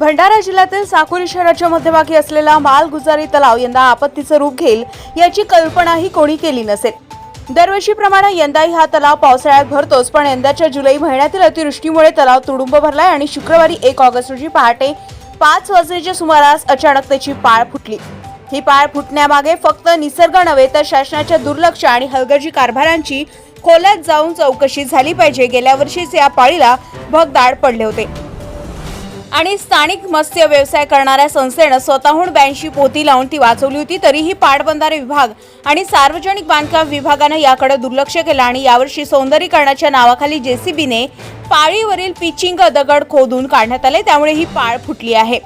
भंडारा जिल्ह्यातील साकुरी शहराच्या मध्यभागी असलेला मालगुजारी तलाव यंदा आपत्तीचं रूप घेईल याची कल्पनाही कोणी केली नसेल. दरवर्षीप्रमाणे यंदाही हा तलाव पावसाळ्यात भरतोच पण यंदाच्या जुलै महिन्यातील अतिवृष्टीमुळे तलाव तुडुंब भरलाय आणि शुक्रवारी एक ऑगस्ट रोजी पहाटे पाच वाजण्याच्या सुमारास अचानक त्याची पाळ फुटली. ही पाळ फुटण्यामागे फक्त निसर्ग नव्हे तर शासनाच्या दुर्लक्ष आणि हलगर्जी कारभारांची खोल्यात जाऊन चौकशी झाली पाहिजे. गेल्या वर्षीच या पाळीला भगदाड पडले होते. आणि स्थानिक मत्स्य व्यवसाय करणाऱ्या संस्थेनं स्वतःहून ब्याऐंशी पोती लावून ती वाचवली होती. तरीही पाटबंधारे विभाग आणि सार्वजनिक बांधकाम विभागानं याकडे दुर्लक्ष केलं आणि यावर्षी सौंदर्यीकरणाच्या नावाखाली जेसीबीने पाळीवरील पिचिंग दगड खोदून काढण्यात आले. त्यामुळे ही पाळ फुटली आहे.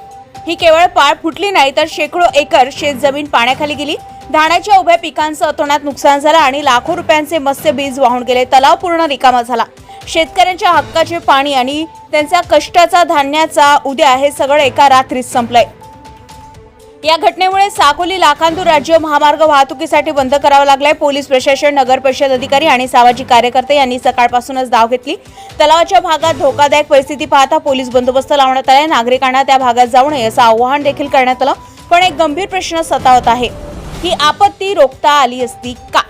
ही केवळ पाळ फुटली नाही तर शेकडो एकर शेतजमीन पाण्याखाली गेली. धाण्याच्या उभ्या पिकांचं अतोनात नुकसान झालं आणि लाखो रुपयांचे मत्स्य बीज वाहून गेले. तलाव पूर्ण रिकामा झाला. शेतकऱ्यांच्या हक्काचे पाणी आणि त्यांच्या कष्टाचा धान्याचा उद्या हे सगळं एका रात्रीत संपलंय. या घटनेमुळे साकोली लाखांदूर राज्य महामार्ग वाहतुकीसाठी बंद करावा लागलाय. पोलीस प्रशासन नगर परिषद अधिकारी आणि सामाजिक कार्यकर्ते यांनी सकाळपासूनच धाव घेतली. तलावाच्या भागात धोकादायक परिस्थिती पाहता पोलीस बंदोबस्त लावण्यात आलाय. नागरिकांना त्या भागात जाऊ नये असं आवाहन देखील करण्यात आलं. पण एक गंभीर प्रश्न सतावत आहे. ही आपत्ती रोखता आली असती का?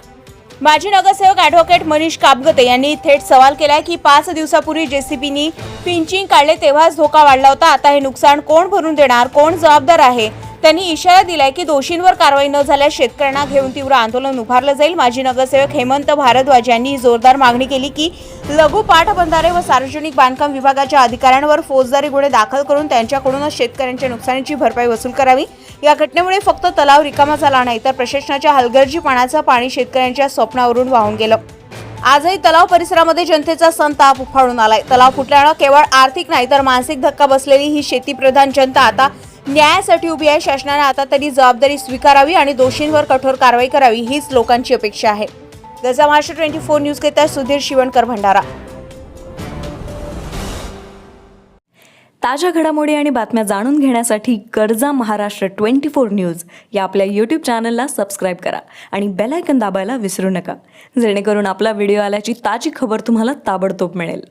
माजी नगरसेवक ॲडव्होकेट मनीष कापगते यांनी थेट सवाल केलाय की पाच दिवसापूर्वी जेसीबीनी पिंचिंग काढले तेव्हाच धोका वाढला होता. आता हे नुकसान कोण भरून देणार? कोण जबाबदार आहे? त्यांनी इशारा दिलाय की दोषींवर कारवाई न झाल्यास शेतकऱ्यांना घेऊन तीव्र आंदोलन उभारलं जाईल. माजी नगरसेवक हेमंत भारद्वाज यांनी जोरदार मागणी केली की लघु पाटबंधारे व सार्वजनिक बांधकाम विभागाच्या अधिकाऱ्यांवर फौजदारी गुन्हे दाखल करून त्यांच्याकडूनच शेतकऱ्यांच्या नुकसानीची भरपाई वसूल करावी. या घटनेमुळे फक्त तलाव रिकामा झाला नाही तर प्रशासनाच्या हलगर्जीपणाचं पाणी शेतकऱ्यांच्या स्वप्नावरून वाहून गेलं. आजही तलाव परिसरामध्ये जनतेचा संताप उफाळून आलाय. तलाव फुटल्यानं केवळ आर्थिक नाही तर मानसिक धक्का बसलेली ही शेतीप्रधान जनता आता न्यायासाठी उभी आहे. शासनाने आता तरी जबाबदारी स्वीकारावी आणि दोषींवर कठोर कारवाई करावी हीच लोकांची अपेक्षा आहे. गजा महाराष्ट्र ट्वेंटी फोर न्यूज घेता सुधीर शिवणकर भंडारा. ताज्या घडामोडी आणि बातम्या जाणून घेण्यासाठी गरजा महाराष्ट्र ट्वेंटी फोर न्यूज या आपल्या यूट्यूब चॅनलला सबस्क्राईब करा आणि बेलायकन दाबायला विसरू नका. जेणेकरून आपला व्हिडिओ आल्याची ताजी खबर तुम्हाला ताबडतोब मिळेल.